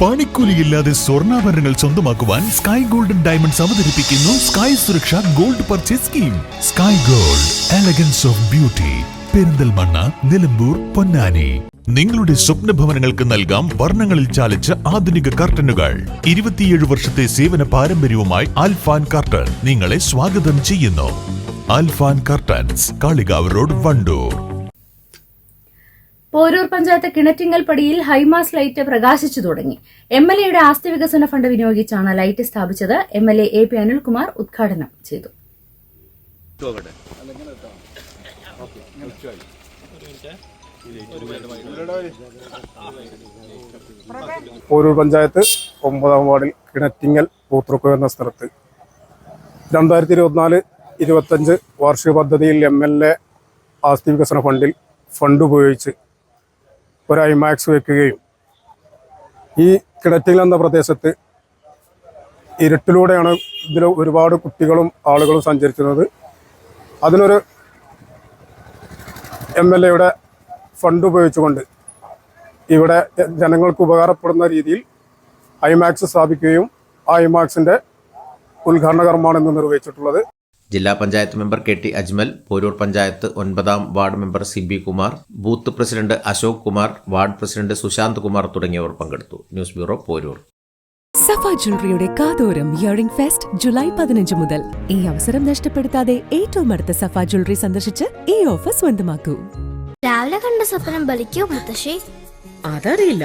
പണിക്കൂലിയില്ലാതെ സ്വർണാഭരണങ്ങൾ സ്വന്തമാക്കുവാൻ Sky Golden Diamonds അവതരിപ്പിക്കുന്നു Sky Suraksha gold purchase scheme Sky gold elegance of beauty Perinthalmanna Nilambur Ponnani. നിങ്ങളുടെ സ്വപ്ന ഭവനങ്ങൾക്ക് നൽകാം വർണങ്ങളിൽ ചാലിച്ച ആധുനിക കർട്ടനുകൾ. ഇരുപത്തിയേഴ് വർഷത്തെ സേവന പാരമ്പര്യവുമായി അൽഫാൻ കർട്ടൻ നിങ്ങളെ സ്വാഗതം ചെയ്യുന്നു. Alfan curtains Kalikavu road Wandoor. Poroor panchayat Kinattingal പടിയിൽ ഹൈമാസ് ലൈറ്റ് പ്രകാശിച്ചു തുടങ്ങി. എം എൽ എയുടെ ആസ്തി വികസന ഫണ്ട് വിനിയോഗിച്ചാണ് ലൈറ്റ് സ്ഥാപിച്ചത്. M L A A P Anilkumar ഉദ്ഘാടനം ചെയ്തു. പോരൂർ പഞ്ചായത്ത് ഒമ്പതാം വാർഡിൽ കിണറ്റിങ്ങൽ പൂത്രക്കോ എന്ന സ്ഥലത്ത് രണ്ടായിരത്തി ഇരുപത്തിനാല് ഇരുപത്തഞ്ച് വാർഷിക പദ്ധതിയിൽ എം എൽ എ ആസ്തി വികസന ഫണ്ടിൽ ഫണ്ട് ഉപയോഗിച്ച് ഒരു ഐമാക്സ് വെക്കുകയും ഈ കിണറ്റിങ്ങൽ എന്ന പ്രദേശത്ത് ഇരുട്ടിലൂടെയാണ് ഇതിൽ ഒരുപാട് കുട്ടികളും ആളുകളും സഞ്ചരിച്ചിരുന്നത്. അതിനൊരു എം എൽ എയുടെ ഫണ്ട് ഉപയോഗിച്ചുകൊണ്ട് ഇവിടെ ജനങ്ങൾക്ക് ഉപകാരപ്പെടുന്ന രീതിയിൽ ഐമാക്സ് സ്ഥാപിക്കുകയും ആ ഐമാക്സിന്റെ ഉദ്ഘാടന കർമ്മമാണ് ഇന്ന് നിർവഹിച്ചിട്ടുള്ളത്. ജില്ലാ panchayat member K T Ajmal Poroor panchayat ഒൻപതാം ward member C B Kumar booth president Ashok Kumar ward president Sushant Kumar തുടങ്ങിയവർ പങ്കെടുത്തു. News bureau Poroor. സഫ ജ്വല്ലറിയുടെ കാതോരം ഇയറിംഗ് ഫെസ്റ്റ് ജൂലൈ പതിനഞ്ച് മുതൽ. ഈ അവസരം നഷ്ടപ്പെടുത്താതെ ഏറ്റവും അടുത്ത സഫ ജ്വല്ലറി സന്ദർശിച്ച് ഈ ഓഫർ സ്വന്തമാക്കൂ. രാവിലെ കണ്ട സ്വപ്നം ബലിക്കോ മുത്തശ്ശി? അതറിയില്ല.